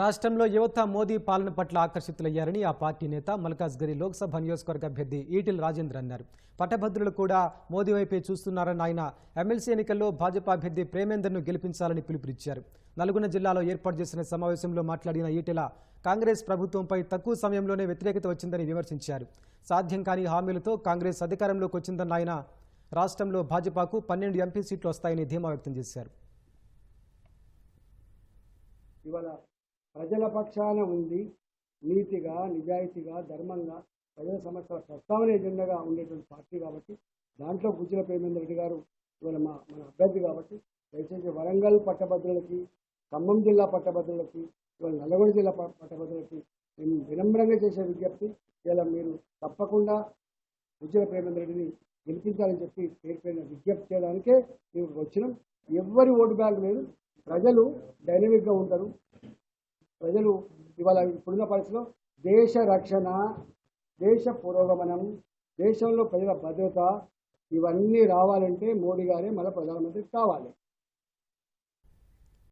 రాష్ట్రంలో యువత మోదీ పాలన పట్ల ఆకర్షితులయ్యారని ఆ పార్టీ నేత మల్కాజ్గిరి లోక్సభ నియోజకవర్గ అభ్యర్థి ఈటిల్ రాజేంద్ర అన్నారు. పట్టభద్రులు కూడా మోదీ వైపే చూస్తున్నారన్న ఆయన ఎమ్మెల్సీ ఎన్నికల్లో భాజపా అభ్యర్థి ప్రేమేందర్ను గెలిపించాలని పిలుపునిచ్చారు. నల్గొండ జిల్లాలో ఏర్పాటు చేసిన సమావేశంలో మాట్లాడిన ఈటెల కాంగ్రెస్ ప్రభుత్వంపై తక్కువ సమయంలోనే వ్యతిరేకత వచ్చిందని విమర్శించారు. సాధ్యం కాని హామీలతో కాంగ్రెస్ అధికారంలోకి వచ్చిందన్న ఆయన రాష్ట్రంలో భాజపాకు పన్నెండు ఎంపీ సీట్లు వస్తాయని ధీమా వ్యక్తం చేశారు. ఇవాళ ప్రజల పక్షాన ఉండి నీతిగా నిజాయితీగా ధర్మంగా ప్రజల సమస్యల ప్రస్తావన ఎజెండాగా ఉండేటువంటి పార్టీ కాబట్టి దాంట్లో గుజ్జల ప్రేమేంద్ర రెడ్డి గారు ఇవాళ మా మన అభ్యర్థి కాబట్టి దయచేసి వరంగల్ పట్టభద్రులకి ఖమ్మం జిల్లా పట్టభద్రులకి ఇవాళ నల్లగొండ జిల్లా ప- పట్టభద్రులకి మేము వినమ్రంగా చేసే విజ్ఞప్తి ఇలా మీరు తప్పకుండా గుజ్జల ప్రేమేంద్ర రెడ్డిని గెలిపించాలని చెప్పి పేరుపైన విజ్ఞప్తి చేయడానికే మేము వచ్చినాం. ఎవ్వరి ఓటు బ్యాంక్ లేదు. ప్రజలు డైనమిక్గా ఉంటారు. ప్రజలు ఇవాళ ఇప్పుడున్న పరిస్థితిలో దేశ రక్షణ దేశ పురోగమనం దేశంలో ప్రజల భద్రత ఇవన్నీ రావాలంటే మోడీ గారే మన ప్రధానమంత్రి కావాలి.